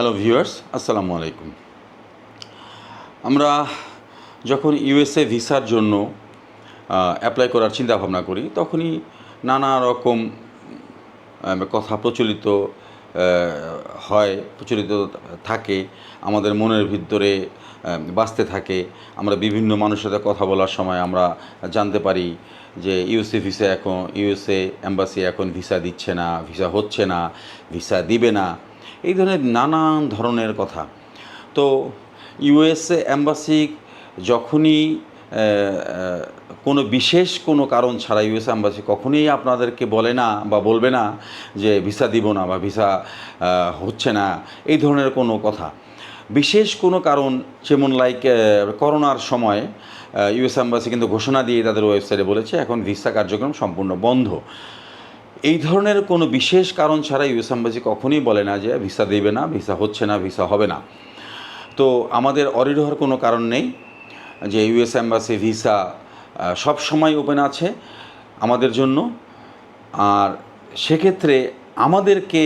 Hello viewers আসসালামু আলাইকুম আমরা যখন ইউএসএ ভিসার জন্য অ্যাপ্লাই করার চিন্তা ভাবনা করি, তখনই নানা রকম কথা প্রচলিত হয়, প্রচলিত থাকে, আমাদের মনের ভিতরে বাঁচতে থাকে। আমরা বিভিন্ন মানুষের সাথে কথা বলার সময় আমরা জানতে পারি যে ইউএসএ ভিসা এখন ইউএসএ অ্যাম্বাসি এখন ভিসা দিচ্ছে না, ভিসা হচ্ছে না, ভিসা দিবে না। এই ধরনের নানান ধরনের কথা। তো ইউএসএ অ্যাম্বাসি যখনই কোনো বিশেষ কোনো কারণ ছাড়া ইউএস অ্যাম্বাসি কখনোই আপনাদেরকে বলে না বা বলবে না যে ভিসা দিব না বা ভিসা হচ্ছে না, এই ধরনের কোনো কথা। বিশেষ কোনো কারণ যেমন লাইক করোনার সময় ইউএস অ্যাম্বাসি কিন্তু ঘোষণা দিয়ে তাদের ওয়েবসাইটে বলেছে, এখন ভিসা কার্যক্রম সম্পূর্ণ বন্ধ। এই ধরনের কোনো বিশেষ কারণ ছাড়া ইউএস অ্যাম্বাসি কখনোই বলে না যে ভিসা দেবে না, ভিসা হচ্ছে না, ভিসা হবে না। তো আমাদের অরিড হওয়ার কোনো কারণ নেই যে ইউএস অ্যাম্বাসি ভিসা সব সময় ওপেন আছে আমাদের জন্য। আর সেক্ষেত্রে আমাদেরকে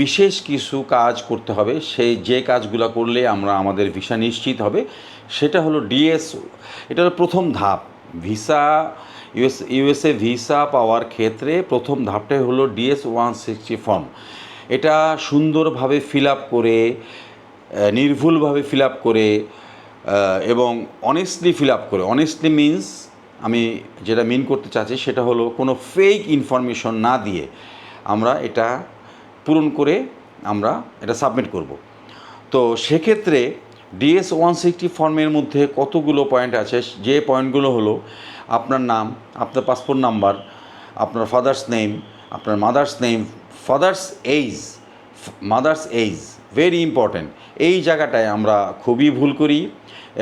বিশেষ কিছু কাজ করতে হবে। সেই যে কাজগুলো করলে আমরা আমাদের ভিসা নিশ্চিত হবে, সেটা হলো ডিএস এটা হলো প্রথম ধাপ। ভিসা ইউএস, ইউএসএ ভিসা পাওয়ার ক্ষেত্রে প্রথম ধাপটাই হলো ডিএস ওয়ান সিক্সটি ফর্ম। এটা সুন্দরভাবে ফিল আপ করে নির্ভুলভাবে ফিল আপ করে এবং অনেস্টলি ফিল আপ করে। অনেস্টলি মিন্স আমি যেটা মিন করতে চাচ্ছি সেটা হলো কোনো ফেক ইনফরমেশন না দিয়ে আমরা এটা পূরণ করে আমরা এটা সাবমিট করব। তো সেক্ষেত্রে ডিএস ওয়ান সিক্সটি ফর্মের মধ্যে কতগুলো পয়েন্ট আছে? যে পয়েন্টগুলো হলো আপনার নাম, আপনার পাসপোর্ট নাম্বার আপনার ফাদার্স নেম আপনার mother's name father's age mother's age very important এই জায়গাটায় আমরা খুবই ভুল করি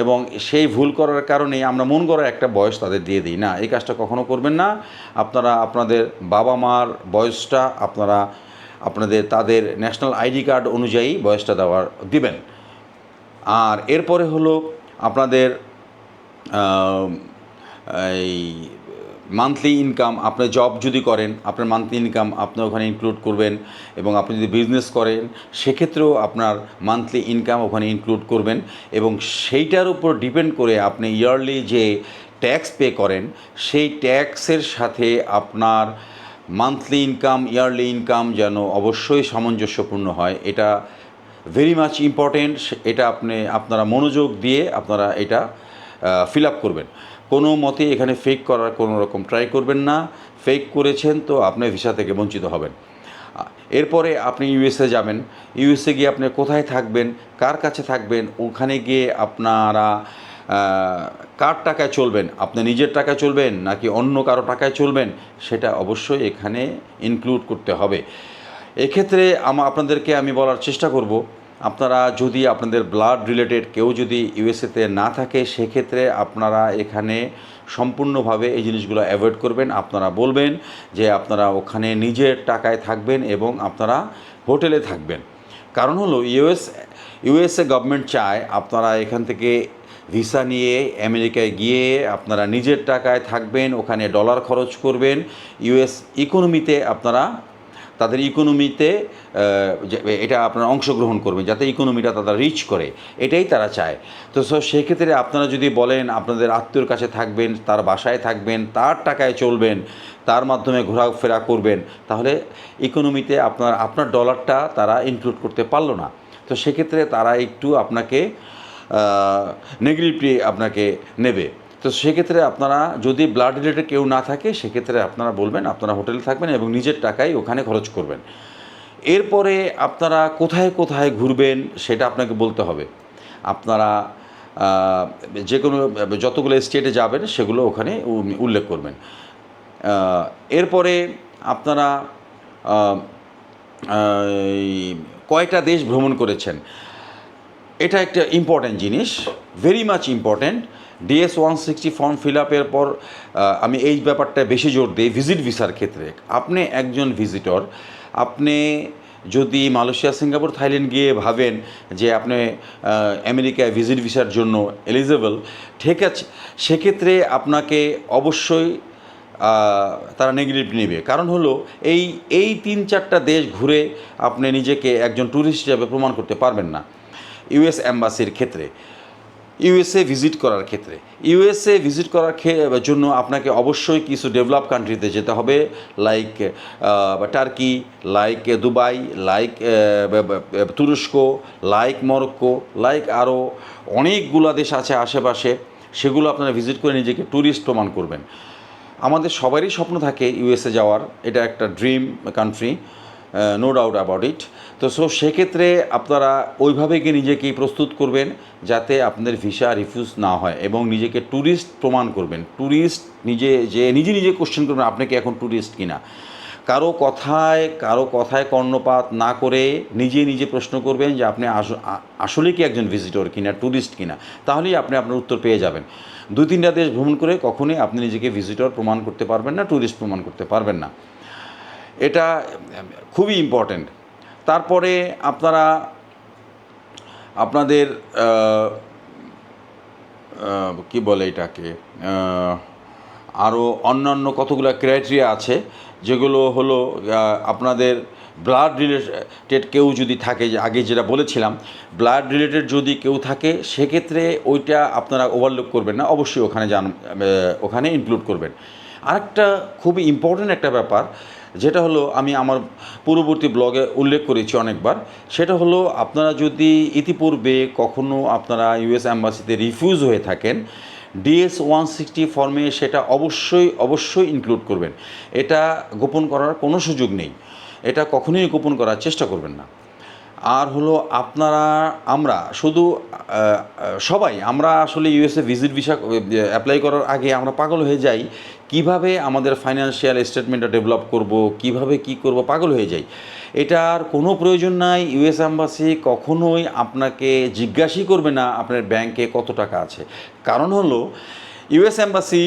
এবং সেই ভুল করার কারণে আমরা মন করার একটা বয়স তাদের দিয়ে দিই। না, এই কাজটা কখনো করবেন না। আপনারা আপনাদের বাবা মার বয়সটা আপনারা আপনাদের তাদের ন্যাশনাল আইডি কার্ড অনুযায়ী বয়সটা দেওয়ার, দিবেন। আর এরপরে হলো আপনাদের এই মান্থলি ইনকাম আপনি জব যদি করেন, আপনার মান্থলি ইনকাম আপনি ওখানে ইনক্লুড করবেন এবং আপনি যদি বিজনেস করেন, সেক্ষেত্রেও আপনার মান্থলি ইনকাম ওখানে ইনক্লুড করবেন এবং সেইটার উপর ডিপেন্ড করে আপনি ইয়ারলি যে ট্যাক্স পে করেন, সেই ট্যাক্সের সাথে আপনার মান্থলি ইনকাম ইয়ারলি ইনকাম যেন অবশ্যই সামঞ্জস্যপূর্ণ হয়, এটা ভেরি মাচ ইম্পর্টেন্ট এটা আপনি, আপনারা মনোযোগ দিয়ে আপনারা এটা ফিল আপ করবেন। কোনো মতে এখানে ফেক করার কোনো রকম ট্রাই করবেন না। ফেক করেছেন তো আপনি ভিসা থেকে বঞ্চিত হবেন। এরপরে আপনি ইউএসএ যাবেন। ইউএসএ গিয়ে আপনি কোথায় থাকবেন? কার কাছে থাকবেন? ওখানে গিয়ে আপনারা কার টাকায় চলবেন? আপনি নিজের টাকায় চলবেন নাকি অন্য কারও টাকায় চলবেন? সেটা অবশ্যই এখানে ইনক্লুড করতে হবে। এক্ষেত্রে আমা, আপনাদেরকে আমি বলার চেষ্টা করব আপনারা যদি আপনাদের ব্লাড রিলেটেড কেউ যদি ইউএসএতে না থাকে, সেক্ষেত্রে আপনারা এখানে সম্পূর্ণভাবে এই জিনিসগুলো অ্যাভয়েড করবেন। আপনারা বলবেন যে আপনারা ওখানে নিজের টাকায় থাকবেন এবং আপনারা হোটেলে থাকবেন। কারণ হলো ইউএস ইউএসএ গভর্নমেন্ট চায় আপনারা এখান থেকে ভিসা নিয়ে আমেরিকায় গিয়ে আপনারা নিজের টাকায় থাকবেন, ওখানে ডলার খরচ করবেন। ইউএস ইকোনমিতে আপনারা তাদের ইকোনমিতে এটা আপনারা অংশগ্রহণ করবেন, যাতে ইকোনমিটা তারা রিচ করে, এটাই তারা চায়। তো সো সেক্ষেত্রে আপনারা যদি বলেন, আপনাদের আত্মীয়র কাছে থাকবেন, তার বাসায় থাকবেন, তার টাকায় চলবেন, তার মাধ্যমে ঘোরাফেরা করবেন, তাহলে ইকোনমিতে আপনার আপনার ডলারটা তারা ইনক্লুড করতে পারল না। তো, সেক্ষেত্রে তারা একটু আপনাকে নেগেটিভলি আপনাকে নেবে। তো সেক্ষেত্রে আপনারা যদি ব্লাড রিলেটেড কেউ না থাকে, সেক্ষেত্রে আপনারা বলবেন, আপনারা হোটেলে থাকবেন এবং নিজের টাকায় ওখানে খরচ করবেন। এরপরে আপনারা কোথায় কোথায় ঘুরবেন, সেটা আপনাকে বলতে হবে। আপনারা যে কোনো, যতগুলো স্টেটে যাবেন, সেগুলো ওখানে উল্লেখ করবেন। এরপরে আপনারা কয়টা দেশ ভ্রমণ করেছেন? এটা একটা ইম্পর্ট্যান্ট জিনিস very much important DS one sixty form fill আপের পর আমি এই ব্যাপারটা বেশি জোর দিই ভিজিট ভিসার ক্ষেত্রে। আপনি একজন ভিজিটর, আপনি যদি মালয়েশিয়া, সিঙ্গাপুর, থাইল্যান্ড গিয়ে ভাবেন যে আপনি আমেরিকায় ভিজিট ভিসার জন্য এলিজেবল, ঠিক আছে, সেক্ষেত্রে আপনাকে অবশ্যই তারা নেগেটিভ নেবে। কারণ হলো, এই এই তিন চারটা দেশ ঘুরে আপনি নিজেকে একজন ট্যুরিস্ট হিসাবে প্রমাণ করতে পারবেন না। ইউএস অ্যাম্বাসির ক্ষেত্রে। ইউএসএ ভিজিট করার ক্ষেত্রে। ইউএসএ ভিজিট করার জন্য আপনাকে অবশ্যই কিছু ডেভেলপ কান্ট্রিতে যেতে হবে like Turkey like Dubai like তুরস্ক লাইক মরক্কো লাইক আরও অনেকগুলো দেশ আছে আশেপাশে। সেগুলো আপনারা ভিজিট করে নিজেকে ট্যুরিস্ট প্রমাণ করবেন। আমাদের সবারই স্বপ্ন থাকে ইউএসএ যাওয়ার। এটা একটা dream country no doubt about it তো সো সেক্ষেত্রে আপনারা ওইভাবে গিয়ে নিজেকে প্রস্তুত করবেন যাতে আপনাদের ভিসা রিফিউজ না হয় এবং নিজেকে ট্যুরিস্ট প্রমাণ করবেন। ট্যুরিস্ট নিজে, যে নিজে নিজে কোশ্চেন করবেন, আপনি কি এখন ট্যুরিস্ট কিনা? কারও কথায় কারও কথায় কর্ণপাত না করে নিজে নিজে প্রশ্ন করবেন যে, আপনি আসলে কি একজন ভিজিটর কিনা ট্যুরিস্ট কিনা? তাহলেই আপনি আপনার উত্তর পেয়ে যাবেন। দুই তিনটা দেশ ভ্রমণ করে কখনোই আপনি নিজেকে ভিজিটর প্রমাণ করতে পারবেন না ট্যুরিস্ট প্রমাণ করতে পারবেন না। এটা খুবই ইম্পর্ট্যান্ট তারপরে আপনারা আপনাদের কি বলে এটাকে আরও অন্যান্য কতগুলো ক্রাইটেরিয়া আছে যেগুলো হলো আপনাদের ব্লাড রিলেটেড কেউ যদি থাকে আগে যেটা বলেছিলাম ব্লাড রিলেটেড যদি কেউ থাকে সেক্ষেত্রে ওইটা আপনারা ওভারলুক করবেন না অবশ্যই ওখানে আহ, ওখানে ইনক্লুড করবেন। আরেকটা খুবই ইম্পর্ট্যান্ট একটা ব্যাপার, যেটা হলো আমি আমার পূর্ববর্তী ব্লগে উল্লেখ করেছি অনেকবার, সেটা হলো আপনারা যদি ইতিপূর্বে কখনো আপনারা ইউএস অ্যাম্বাসিতে রিফিউজ হয়ে থাকেন ডিএস ওয়ান সিক্সটি ফর্মে সেটা অবশ্যই অবশ্যই ইনক্লুড করবেন। এটা গোপন করার কোনো সুযোগ নেই। এটা কখনোই গোপন করার চেষ্টা করবেন না। আর হলো আপনারা, আমরা শুধু সবাই, আমরা আসলে ইউএসএ ভিজিট ভিসা অ্যাপ্লাই করার আগে আমরা পাগল হয়ে যাই। কীভাবে আমাদের ফাইন্যান্সিয়াল স্টেটমেন্টটা ডেভেলপ করব, কীভাবে কি করব, পাগল হয়ে যাই। এটার কোনো প্রয়োজন নাই। ইউএস অ্যাম্বাসি কখনোই আপনাকে জিজ্ঞাসাই করবে না আপনার ব্যাংকে কত টাকা আছে। কারণ হলো ইউএস অ্যাম্বাসি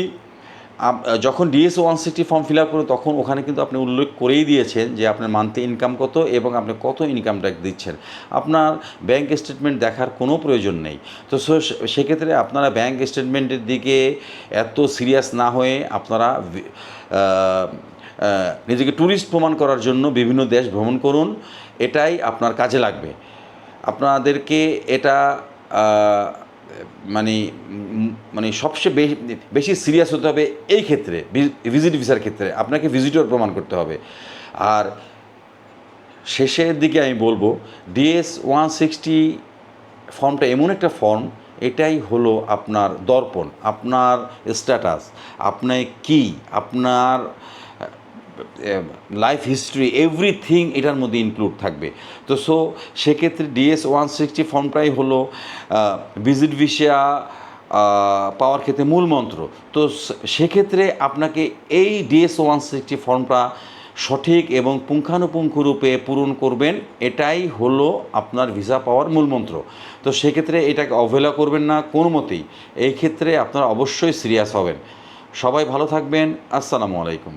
যখন DS one sixty form fill up করুন তখন ওখানে কিন্তু আপনি উল্লেখ করেই দিয়েছেন যে আপনার মান্থলি ইনকাম কত এবং আপনি কত ইনকাম ট্যাক্স দিচ্ছেন। আপনার ব্যাংক স্টেটমেন্ট দেখার কোনো প্রয়োজন নেই। তো সেক্ষেত্রে আপনারা ব্যাংক স্টেটমেন্টের দিকে এত সিরিয়াস না হয়ে আপনারা নিজেকে ট্যুরিস্ট প্রমাণ করার জন্য বিভিন্ন দেশ ভ্রমণ করুন। এটাই আপনার কাজে লাগবে। আপনাদেরকে এটা মানে মানে সবচেয়ে বেশি বেশি সিরিয়াস হতে হবে এই ক্ষেত্রে ভিজিট ভিসার ক্ষেত্রে। আপনাকে ভিজিটর প্রমাণ করতে হবে। আর শেষের দিকে আমি বলব ডিএস ওয়ান সিক্সটি ফর্মটা এমন একটা ফর্ম এটাই হলো আপনার দর্পণ, আপনার স্ট্যাটাস আপনি কি, আপনার লাইফ হিস্ট্রি এভরিথিং এটার মধ্যে ইনক্লুড থাকবে। তো সো সেক্ষেত্রে ডিএস ওয়ান সিক্সটি ফর্মটাই হলো ভিজিট ভিসা পাওয়ার ক্ষেত্রে মূল মন্ত্র। তো সেক্ষেত্রে আপনাকে এই ডিএস ওয়ান সিক্সটি ফর্মটা সঠিক এবং পুঙ্খানুপুঙ্খ রূপে পূরণ করবেন, এটাই হলো আপনার ভিসা পাওয়ার মূল মন্ত্র। তো সেক্ষেত্রে এটাকে অবহেলা করবেন না, কোনো মতেই। এই ক্ষেত্রে আপনারা অবশ্যই সিরিয়াস হবেন। সবাই ভালো থাকবেন, আসসালামু আলাইকুম।